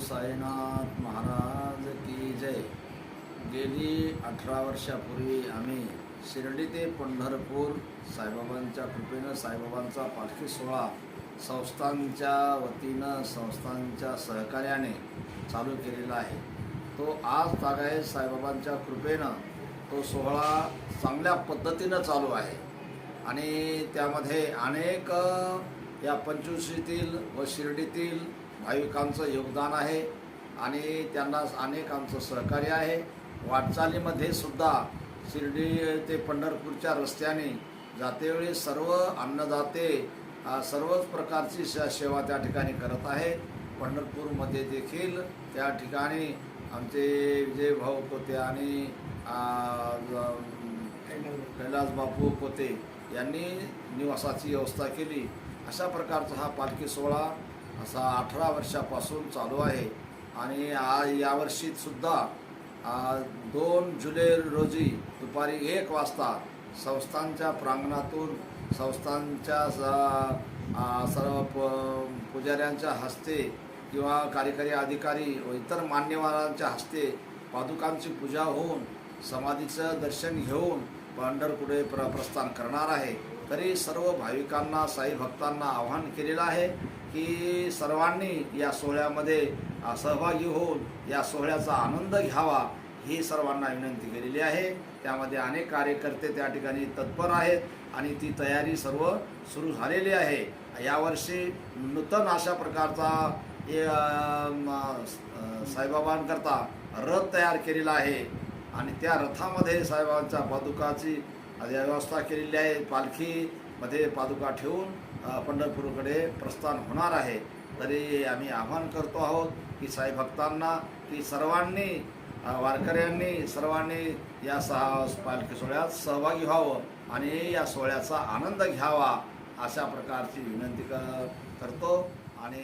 साईनाथ महाराज की जय. गेली अठरा वर्षापूर्वी आम्ही शिर्डी ते पंढरपूर साईबाबांच्या कृपेनं साईबाबांचा पालखी सोहळा संस्थांच्या वतीनं संस्थांच्या सहकार्याने चालू केलेला आहे. तो आज तागाय साईबाबांच्या कृपेनं. तो सोहळा चांगल्या पद्धतीनं चालू आहे. आणि त्यामध्ये अनेक या पंचवीशीतील व शिर्डीतील भाविकांचं योगदान आहे आणि त्यांना अनेकांचं सहकार्य आहे. वाटचालीमध्ये सुद्धा शिर्डी ते पंढरपूरच्या रस्त्याने जातेवेळी सर्व अन्नदाते सर्वच प्रकारची सेवा त्या ठिकाणी करत आहेत. पंढरपूरमध्ये देखील त्या ठिकाणी आमचे विजय भाऊ कोते आणि कैलास बापू कोते यांनी निवासाची व्यवस्था केली. अशा प्रकारचा हा पालखी सोहळा असा अठरा वर्षापासून चालू आहे. आणि आज यावर्षीत सुद्धा दोन जुलै रोजी दुपारी एक वाजता संस्थांच्या प्रांगणातून संस्थांच्या स- सर्व प पुजाऱ्यांच्या हस्ते किंवा कार्यकारी अधिकारी व इतर मान्यवरांच्या हस्ते पादुकांची पूजा होऊन समाधीचं दर्शन घेऊन पंढरपुढे प्र प्रस्थान करणार आहे. तरी सर्व भाविकांना साई भक्तांना आव्हान केलेलं आहे की सर्वांनी या सोहळ्यामध्ये सहभागी होऊन या सोहळ्याचा आनंद घ्यावा ही सर्वांना विनंती केलेली आहे. त्यामध्ये अनेक कार्यकर्ते त्या ठिकाणी तत्पर आहेत आणि ती तयारी सर्व सुरू झालेली आहे. यावर्षी नूतन अशा प्रकारचा साईबाबांकरता रथ तयार केलेला आहे आणि त्या रथामध्ये साईबाबांच्या पादुकाची व्यवस्था केलेली आहे. पालखीमध्ये पादुका ठेवून पंढरपूरकडे प्रस्थान होणार आहे. तरी आम्ही आवाहन करतो आहोत की साई भक्तांना की सर्वांनी वारकऱ्यांनी सर्वांनी या सहा पालखी सोहळ्यात सहभागी व्हावं आणि या सोहळ्याचा आनंद घ्यावा अशा प्रकारची विनंती क करतो आणि